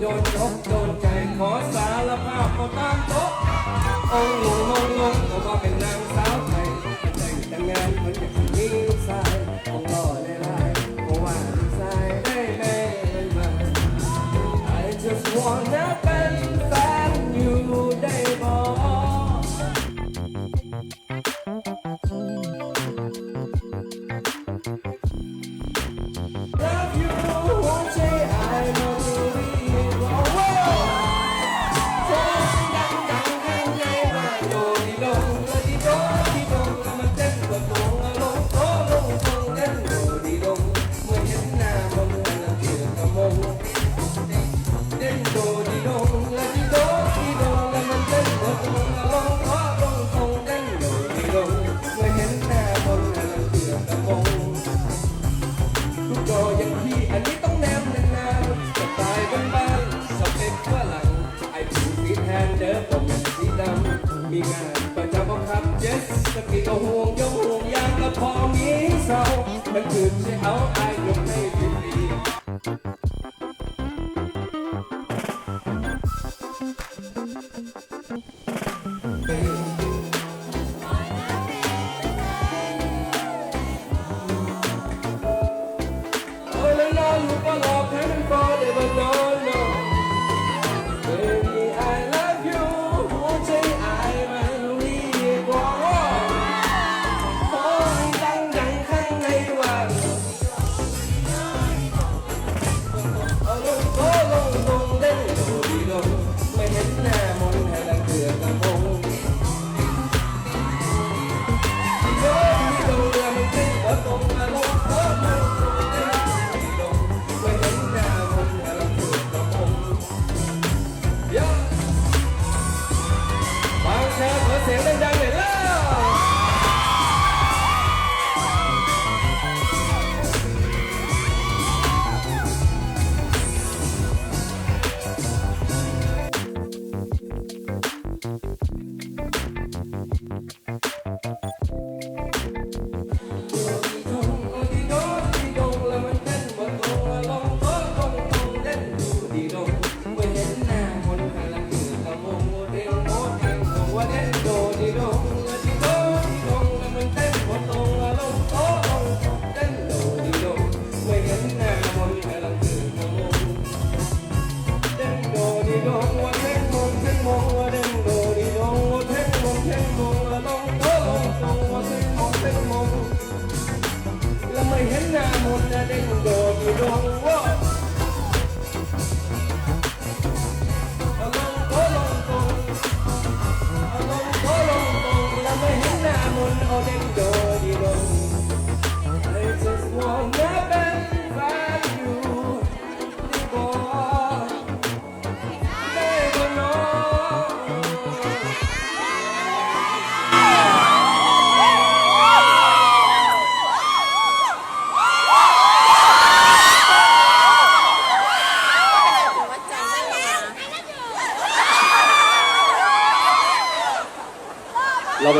โดนยกโดนใจขอสารภาพก็ตามโต๊ะองค์ one. งานประจำบังคับเจสกีก็ห่วงยกห่วงยางกระพองนี้เศร้ามันคือใช่เอาไอ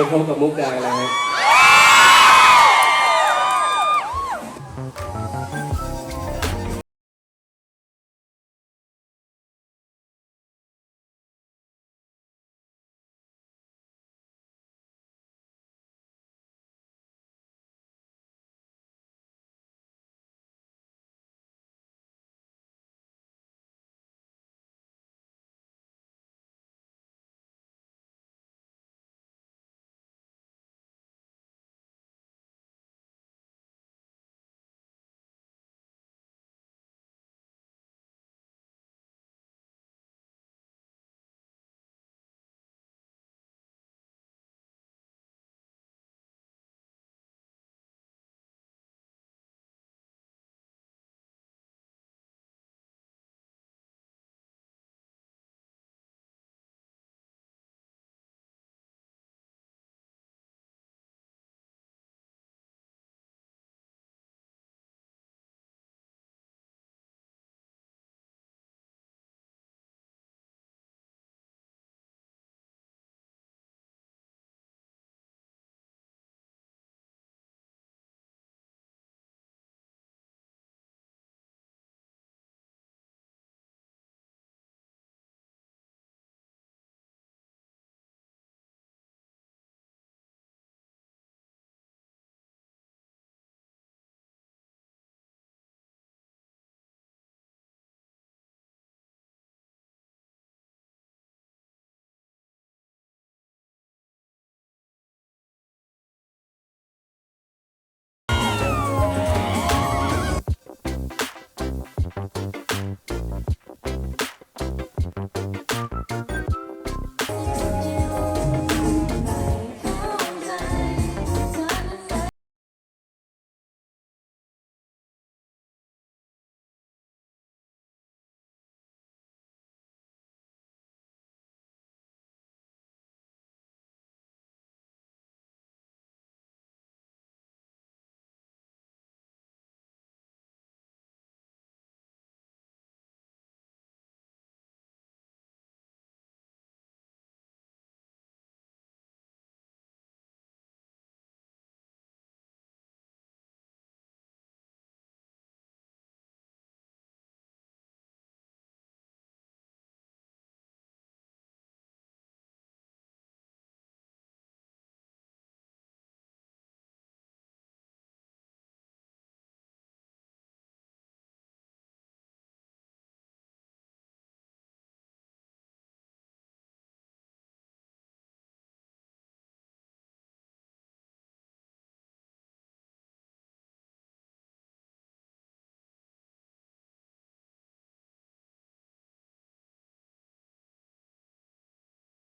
vô cả mũ cài là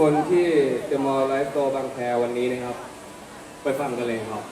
คนที่จะมาไลฟ์โตบางแพรวันนี้นะครับ ไปฟังกันเลยครับ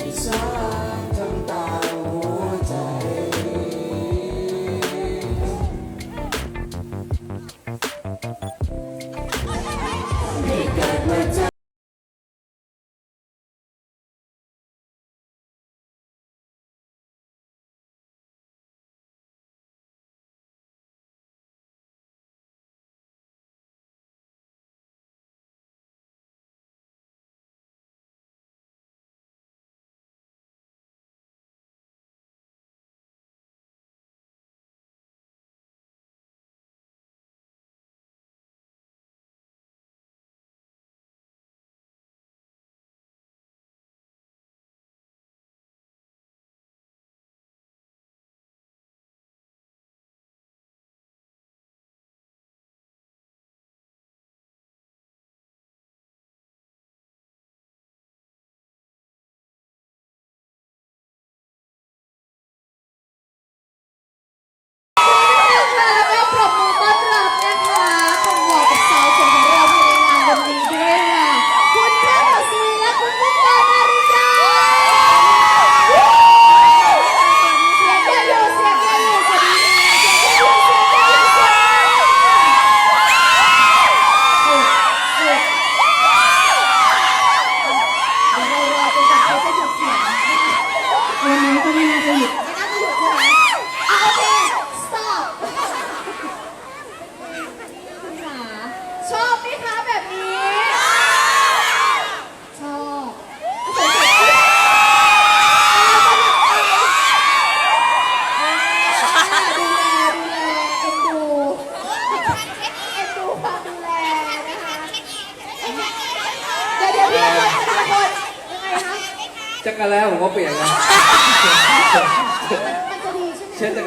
It's alright.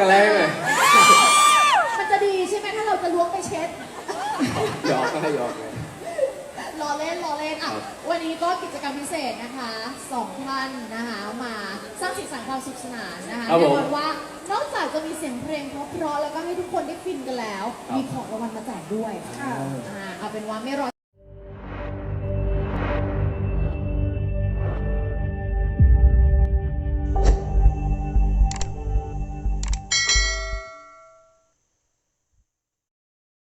ใช่ไหมเช็ดจักรแล้วไงมันจะดีใช่ไหมถ้าเราจะล้วงไปเช็ด หยอกก็ให้หยอกไงรอเล่นรอเล่นอะครับวันนี้ก็กิจกรรมพิเศษนะคะสองท่านนะคะมาสร้างสีสันความสุขสนานนะคะครับแน่ผมนอนว่านอกจากจะมีเสียงเพลงเพราะๆแล้วก็ให้ทุกคนได้ฟินกันแล้ว ครับ มีของรางวัลมาแจกด้วยอ่าเอาเป็นว่าไม่รอ